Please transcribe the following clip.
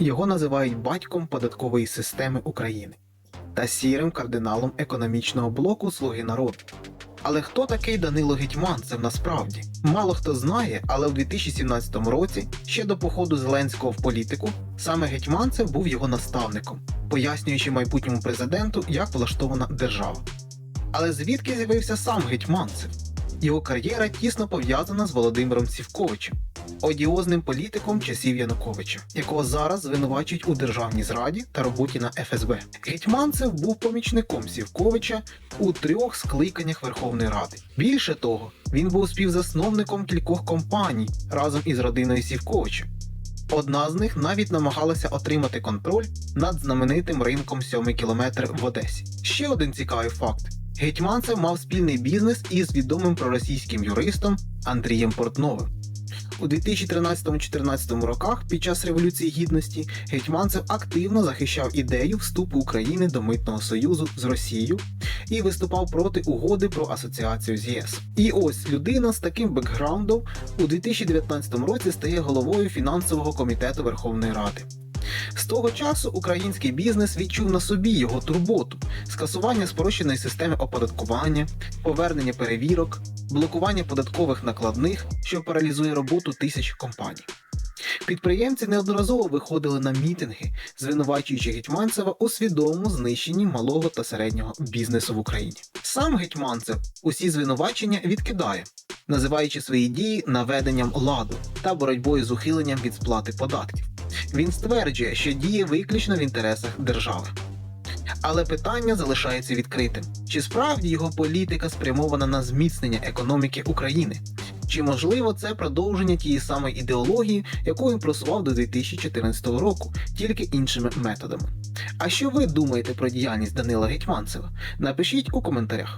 Його називають батьком податкової системи України та сірим кардиналом економічного блоку Слуги народу. Але хто такий Данило Гетьманцев насправді? Мало хто знає, але у 2017 році, ще до походу Зеленського в політику, саме Гетьманцев був його наставником, пояснюючи майбутньому президенту, як влаштована держава. Але звідки з'явився сам Гетьманцев? Його кар'єра тісно пов'язана з Володимиром Сівковичем, одіозним політиком часів Януковича, якого зараз звинувачують у державній зраді та роботі на ФСБ. Гетьманцев був помічником Сівковича у трьох скликаннях Верховної Ради. Більше того, він був співзасновником кількох компаній разом із родиною Сівковича. Одна з них навіть намагалася отримати контроль над знаменитим ринком сьомий кілометр в Одесі. Ще один цікавий факт: Гетьманцев мав спільний бізнес із відомим проросійським юристом Андрієм Портновим. У 2013-14 роках під час Революції Гідності Гетьманцев активно захищав ідею вступу України до митного союзу з Росією і виступав проти угоди про асоціацію з ЄС. І ось людина з таким бекграундом у 2019 році стає головою фінансового комітету Верховної Ради. З того часу український бізнес відчув на собі його турботу, скасування спрощеної системи оподаткування, повернення перевірок, блокування податкових накладних, що паралізує роботу тисяч компаній. Підприємці неодноразово виходили на мітинги, звинувачуючи Гетьманцева у свідомому знищенні малого та середнього бізнесу в Україні. Сам Гетьманцев усі звинувачення відкидає, називаючи свої дії наведенням ладу та боротьбою з ухиленням від сплати податків. Він стверджує, що діє виключно в інтересах держави. Але питання залишається відкритим: чи справді його політика спрямована на зміцнення економіки України? Чи можливо це продовження тієї самої ідеології, яку він просував до 2014 року, тільки іншими методами? А що ви думаєте про діяльність Данила Гетьманцева? Напишіть у коментарях.